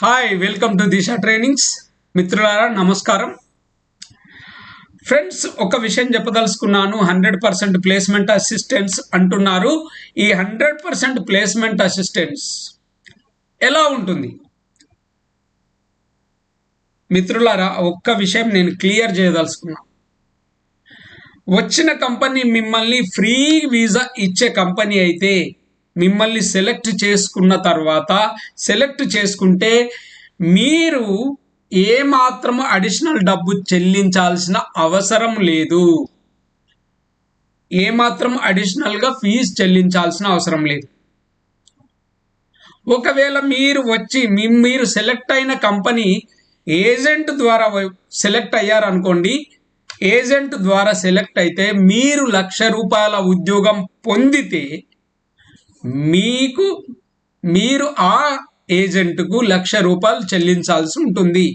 Hi welcome to Disha trainings మిత్రులారా నమస్కారం. Friends ఒక విషయం చెప్పదలుచుకున్నాను. హండ్రెడ్ పర్సెంట్ ప్లేస్మెంట్ అసిస్టెన్స్ అంటున్నారు. ఈ హండ్రెడ్ పర్సెంట్ ప్లేస్మెంట్ అసిస్టెన్స్ ఎలా ఉంటుంది? మిత్రులారా ఒక్క విషయం నేను క్లియర్ చేయదలుచుకున్నాను వచ్చిన కంపెనీ మిమ్మల్ని ఫ్రీ వీసా ఇచ్చే కంపెనీ అయితే మిమ్మల్ని సెలెక్ట్ చేసుకున్న తర్వాత సెలెక్ట్ చేసుకుంటే మీరు ఏ మాత్రము అడిషనల్ డబ్బు చెల్లించాల్సిన అవసరం లేదు. ఏ మాత్రం అడిషనల్గా ఫీజు చెల్లించాల్సిన అవసరం లేదు. ఒకవేళ మీరు వచ్చి మీ- మీరు సెలెక్ట్ అయిన కంపెనీ ఏజెంట్ ద్వారా సెలెక్ట్ అయ్యారనుకోండి ఏజెంట్ ద్వారా సెలెక్ట్ అయితే మీరు లక్ష రూపాయల ఉద్యోగం పొందితే మీకు మీరు ఆ ఏజెంట్కు లక్ష రూపాయలు చెల్లించాల్సి ఉంటుంది.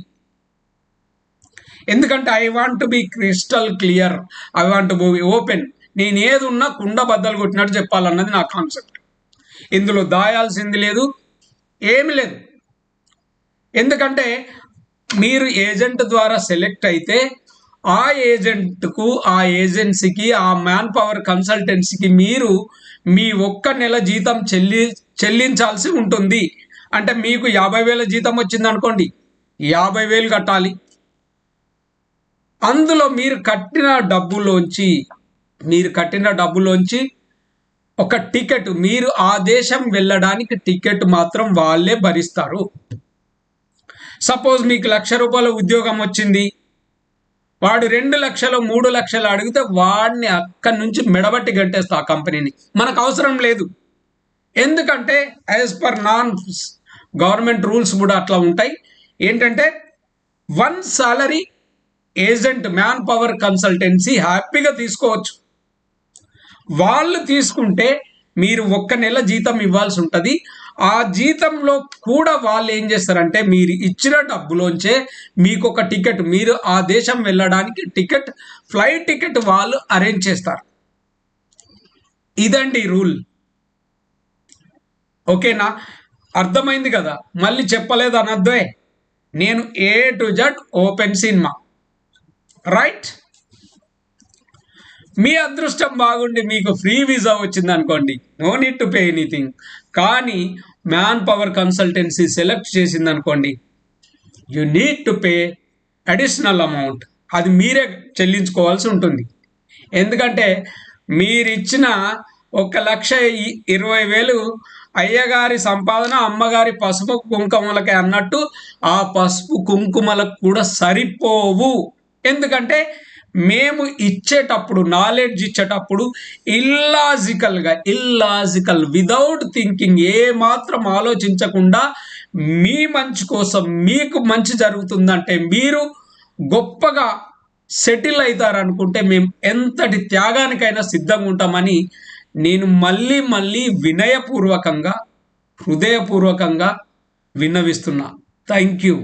ఎందుకంటే I want to be crystal clear I want be open నేను ఏది ఉన్నా కుండ బద్దలు కొట్టినట్టు చెప్పాలన్నది నా కాన్సెప్ట్ ఇందులో దాయాల్సింది లేదు ఏమి లేదు. ఎందుకంటే మీరు ఏజెంట్ ద్వారా సెలెక్ట్ అయితే ఆ ఏజెంట్కు ఆ ఏజెన్సీకి ఆ మ్యాన్ పవర్ కన్సల్టెన్సీకి మీరు మీ ఒక్క నెల జీతం చెల్లి చెల్లించాల్సి ఉంటుంది. అంటే మీకు యాభై వేల జీతం వచ్చింది అనుకోండి యాభై వేలు కట్టాలి. అందులో మీరు కట్టిన డబ్బులోంచి మీరు కట్టిన డబ్బులోంచి ఒక టికెట్ మీరు ఆ దేశం వెళ్ళడానికి టికెట్ మాత్రం వాళ్ళే భరిస్తారు. సపోజ్ మీకు లక్ష రూపాయల ఉద్యోగం వచ్చింది వాడు రెండు లక్షలు మూడు లక్షలు అడిగితే వాడిని అక్కడి నుంచి మెడబట్టి గంటేస్తా ఆ కంపెనీని. మనకు అవసరం లేదు. ఎందుకంటే as per non government rules కూడా అట్లా ఉంటాయి. ఏంటంటే one salary agent manpower consultancy హ్యాపీగా తీసుకోవచ్చు. వాళ్ళు తీసుకుంటే మీరు ఒక్క నెల జీతం ఇవ్వాల్సి ఉంటుంది. ఆ జీతంలో కూడా వాళ్ళు ఏం చేస్తారంటే మీరు ఇచ్చిన డబ్బులోంచే మీకు ఒక టికెట్ మీరు ఆ దేశం వెళ్ళడానికి టికెట్ ఫ్లైట్ టికెట్ వాళ్ళు అరేంజ్ చేస్తారు. ఇదండి రూల్. ఓకేనా? అర్థమైంది కదా? మళ్ళీ చెప్పలేదు అనద్దే. నేను A to Z open cinema. Right మీ అదృష్టం బాగుండి మీకు ఫ్రీ వీసా వచ్చింది అనుకోండి no need to pay anything కానీ మ్యాన్ పవర్ కన్సల్టెన్సీ సెలెక్ట్ చేసింది అనుకోండి you need to pay additional amount అది మీరే చెల్లించుకోవాల్సి ఉంటుంది. ఎందుకంటే మీరిచ్చిన ఒక లక్ష ఇ- ఇరవై వేలు అయ్యగారి సంపాదన అమ్మగారి పసుపు కుంకుమలకి అన్నట్టు ఆ పసుపు కుంకుమలకు కూడా సరిపోవు. ఎందుకంటే మేము ఇచ్చేటప్పుడు నాలెడ్జ్ ఇచ్చేటప్పుడు ఇల్లాజికల్గా ఇల్లాజికల్ వితౌట్ థింకింగ్ ఏ మాత్రం ఆలోచించకుండా మీ మంచి కోసం మీకు మంచి జరుగుతుందంటే మీరు గొప్పగా సెటిల్ అవుతారనుకుంటే మేము ఎంతటి త్యాగానికైనా సిద్ధంగా ఉంటామని నేను మళ్ళీ మళ్ళీ వినయపూర్వకంగా హృదయపూర్వకంగా విన్నవిస్తున్నా. Thank you